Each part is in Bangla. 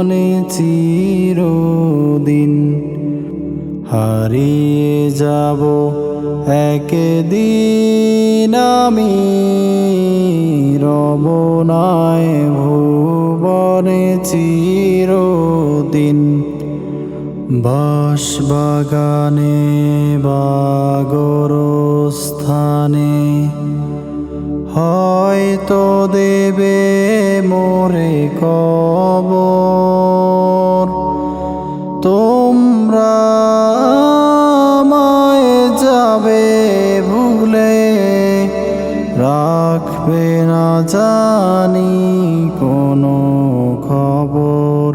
ভুবনে চিরদিন হারিয়ে যাব একদিন আমি রবনায় ভুবনে চিরদিন বাস বাগানে বাগরস্থানে। হয়তো দেবে মোরে কবর তোমরা আমায় যাবে ভুলে। রাখবে না জানি কোনো খবর।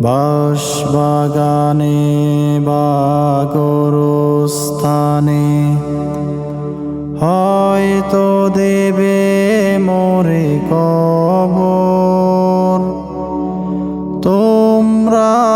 বাস বাগানে বাগরস্থানে হয়তো দেবে মোরে কবর। তোমরা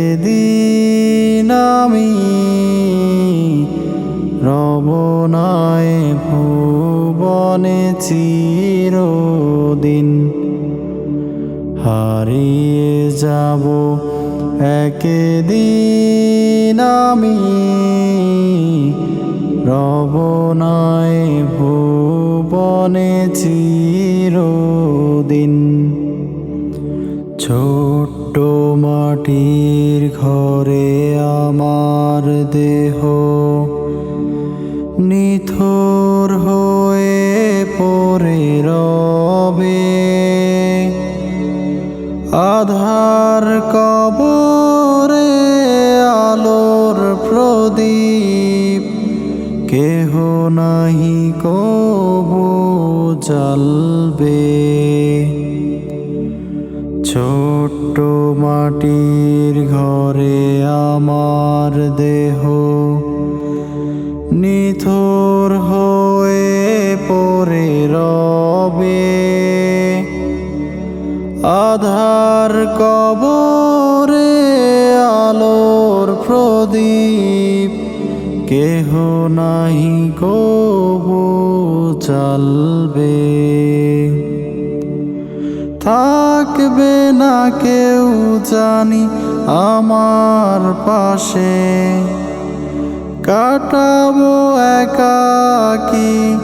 রবনায় ভুবনে চিরদিন হারিয়ে যাব একদিন আমি। রবনায় ভুবনে চিরদিন ছোট্ট মাটির ঘরে আমার দেহ নিথর হয়ে পড়ে রবে। আধার কবরে আলোর প্রদীপ, কেহ নাহি কবু জ্বলবে। ছোট্ট মাটির ঘরে আমার দেহ নিথর হয়ে পড়ে রবে। আধার কবরে আলোর প্রদীপ, কেহ নাহি কবু চলবে। থাকবে না কেউ জানি আমার পাশে। কাটাবো একাকি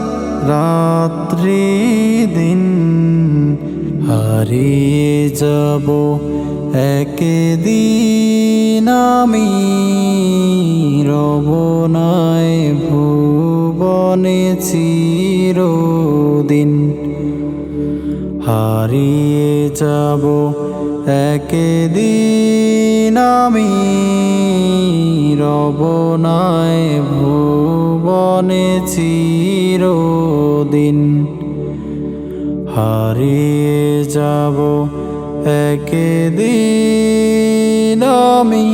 রাত্রি দিন। হারিয়ে যাব একদিন আমি। রব নাই ভুবনে চিরদিন। হারিয়ে যাব একদিন আমি। রবনায় ভুবনে চিরদিন হারিয়ে যাব একদিন আমি।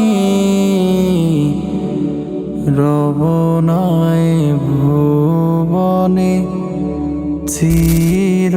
রবনায় ভুবনে চির